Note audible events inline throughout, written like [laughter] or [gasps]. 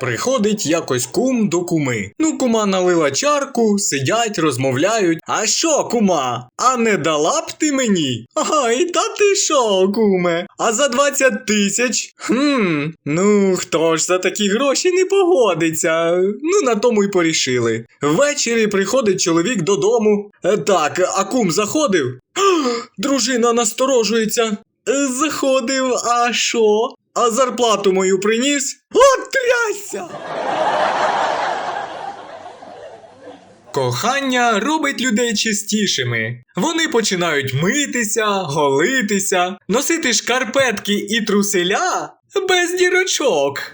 Приходить якось кум до куми. Ну, кума налила чарку, сидять, розмовляють. А що, кума? А не дала б ти мені? Ай, та ти що, куме? А за 20 тисяч? Хм, ну хто ж за такі гроші не погодиться? Ну, на тому й порішили. Ввечері приходить чоловік додому. Е, Так, а кум заходив? [gasps] Дружина насторожується. «Е, Заходив, а що? А зарплату мою приніс? От! Кохання робить людей чистішими. Вони починають митися, голитися, носити шкарпетки і труселя без дірочок.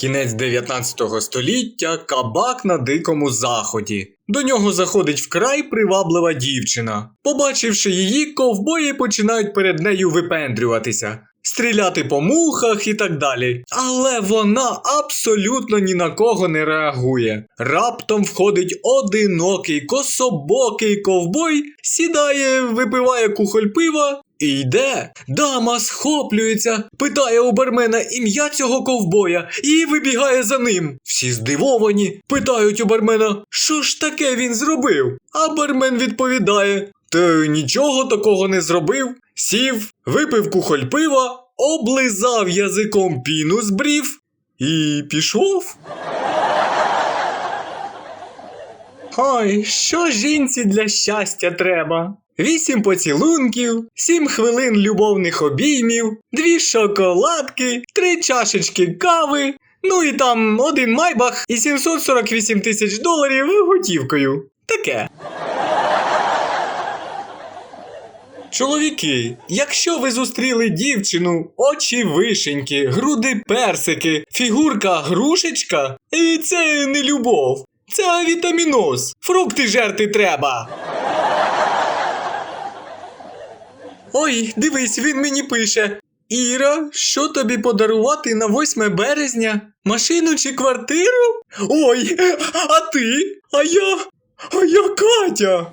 Кінець 19 століття кабак на дикому заході. До нього заходить вкрай приваблива дівчина. Побачивши її, ковбої починають перед нею випендрюватися, стріляти по мухах і так далі. Але вона абсолютно ні на кого не реагує. Раптом входить одинокий кособокий ковбой, сідає, випиває кухоль пива і йде. Дама схоплюється, питає у бармена ім'я цього ковбоя і вибігає за ним. Всі здивовані, питають у бармена, що ж таке він зробив? А бармен відповідає: Та нічого такого не зробив. Сів, випив кухоль пива, облизав язиком піну з брів і пішов. Ой, що жінці для щастя треба? Вісім поцілунків, сім хвилин любовних обіймів, дві шоколадки, три чашечки кави, ну і там один майбах і 748 тисяч доларів готівкою. Таке. Чоловіки, якщо ви зустріли дівчину, очі вишеньки, груди персики, фігурка грушечка, і це не любов, це авітаміноз. Фрукти жерти треба. Ой, дивись, він мені пише. Іра, що тобі подарувати на 8 березня? Машину чи квартиру? Ой, а ти? А я? А я Катя.